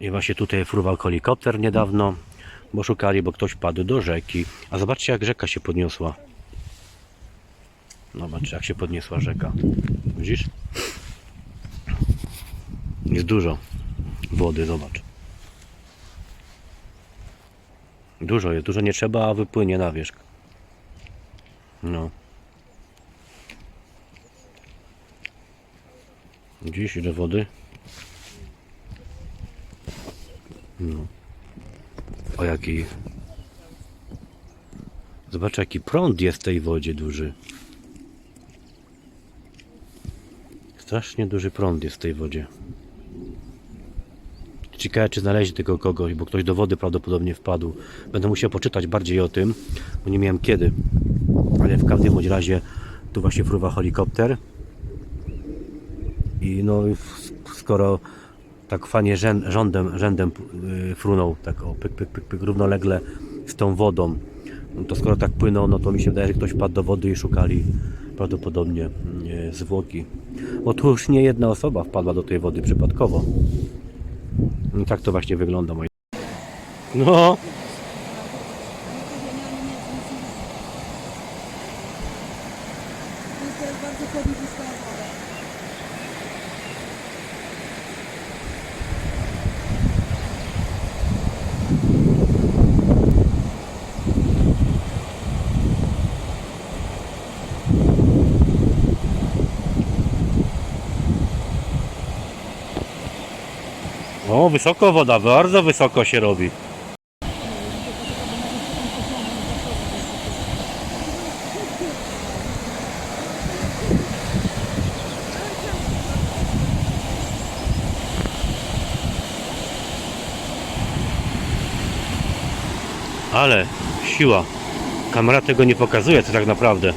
I właśnie tutaj fruwał helikopter niedawno, bo szukali, bo ktoś padł do rzeki. A zobaczcie jak rzeka się podniosła. Zobacz jak się podniosła rzeka. Widzisz? Jest dużo wody, zobacz. Dużo jest, dużo nie trzeba, a wypłynie na wierzch. No. Widzisz ile wody? No. O jaki... Zobacz jaki prąd jest w tej wodzie duży. Strasznie duży prąd jest w tej wodzie. Ciekawe czy znaleźli tego kogoś, bo ktoś do wody prawdopodobnie wpadł. Będę musiał poczytać bardziej o tym, bo nie miałem kiedy. Ale w każdym bądź razie tu właśnie fruwa helikopter. I no skoro tak fajnie rzęd, rządem, rzędem yy, frunął, tak o pyk, pyk, pyk, pyk, równolegle z tą wodą, no to skoro tak płynął, no to mi się wydaje, że ktoś padł do wody i szukali prawdopodobnie yy, zwłoki. Bo tu już nie jedna osoba wpadła do tej wody przypadkowo. I tak to właśnie wygląda, moi. No, To jest bardzo o, wysoko woda, bardzo wysoko się robi. Ale siła. Kamera tego nie pokazuje, co tak naprawdę.